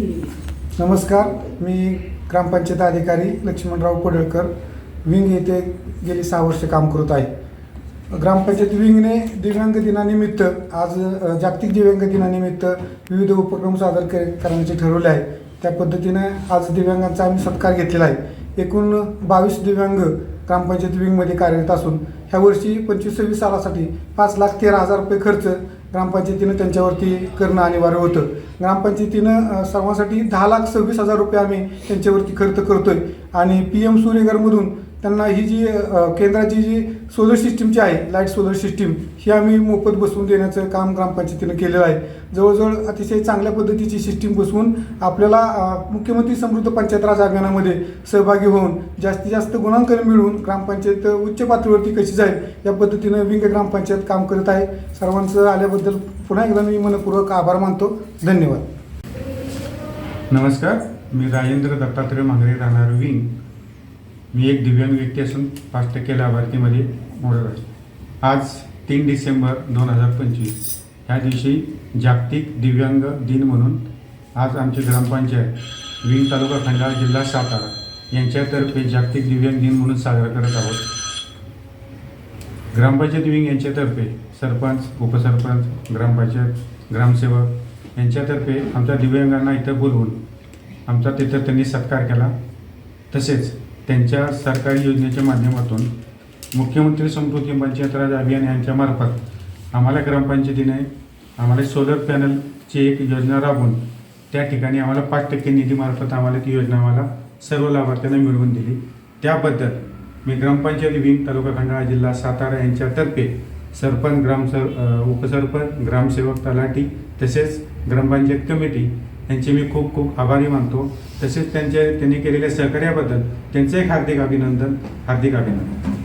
नमस्कार मी ग्रामपंचायत अधिकारी लक्ष्मणराव पडळकर विंग येथे गेली सहा वर्ष काम करत आहे. ग्रामपंचायत विंगने दिव्यांग दिनानिमित्त आज जागतिक दिव्यांग दिनानिमित्त विविध उपक्रम सादर कर करण्याचे ठरवले आहे. त्या पद्धतीनं आज दिव्यांगांचा आम्ही सत्कार घेतलेला आहे. एकूण बावीस दिव्यांग ग्रामपंचायत विंगमध्ये कार्यरत असून ह्या वर्षी पंचवीस सव्वीस सालासाठी पाच लाख तेरा हजार रुपये खर्च ग्रामपंचायतीनं त्यांच्यावरती करणं अनिवार्य होतं. ग्रामपंचायतीनं सर्वांसाठी दहा लाख सव्वीस हजार रुपये आम्ही त्यांच्यावरती खर्च करतोय. आणि पी एम सूर्यघरमधून त्यांना ही जी केंद्राची जी सोलर सिस्टीमची आहे लाइट सोलर सिस्टीम ही आम्ही मोफत बसवून देण्याचं काम ग्रामपंचायतीनं केलेलं आहे. जवळजवळ अतिशय चांगल्या पद्धतीची सिस्टीम बसवून आपल्याला मुख्यमंत्री समृद्ध पंचायत राज अभियानामध्ये सहभागी होऊन जास्तीत जास्त गुणांकन मिळवून ग्रामपंचायत उच्च पातळीवरती कशी जाईल या पद्धतीनं विंग ग्रामपंचायत काम करत आहे. सर्वांचं आल्याबद्दल पुन्हा एकदा मी मनपूर्वक आभार मानतो. धन्यवाद. नमस्कार. मी राजेंद्र दत्तात्रय मांगरे राहणार विंग. मी एक दिव्यांग व्यक्ती असून पाच टक्के लाभार्थीमध्ये मोडत आहे. आज तीन डिसेंबर दोन हजार पंचवीस. ह्या दिवशी जागतिक दिव्यांग दिन म्हणून आज आमची ग्रामपंचायत विंग तालुका खंडाळा जिल्हा सातारा यांच्यातर्फे जागतिक दिव्यांग दिन म्हणून साजरा करत आहोत. ग्रामपंचायत विंग यांच्यातर्फे सरपंच उपसरपंच ग्रामपंचायत ग्रामसेवक यांच्यातर्फे आमच्या दिव्यांगांना इथं बोलवून आमचा तिथं त्यांनी सत्कार केला. तसेच त्यांच्या सरकारी योजनेच्या माध्यमातून मुख्यमंत्री समृद्धी पंचायत राज अभियान यांच्यामार्फत आम्हाला ग्रामपंचायतीने आम्हाला सोलर पॅनलची एक योजना राबवून त्या ठिकाणी आम्हाला पाच टक्के निधीमार्फत आम्हाला ती योजना आम्हाला सर्व लाभार्थ्यांना मिळवून दिली. त्याबद्दल मी ग्रामपंचायत विंग तालुका खंडाळा जिल्हा सातारा यांच्यातर्फे सरपंच ग्रामसर उपसरपंच ग्रामसेवक तलाठी तसेच ग्रामपंचायत कमिटी यांचे मी खूप खूप आभारी मानतो. तसेच त्यांच्या त्यांनी केलेल्या सहकार्याबद्दल त्यांचं एक हार्दिक अभिनंदन हार्दिक अभिनंदन.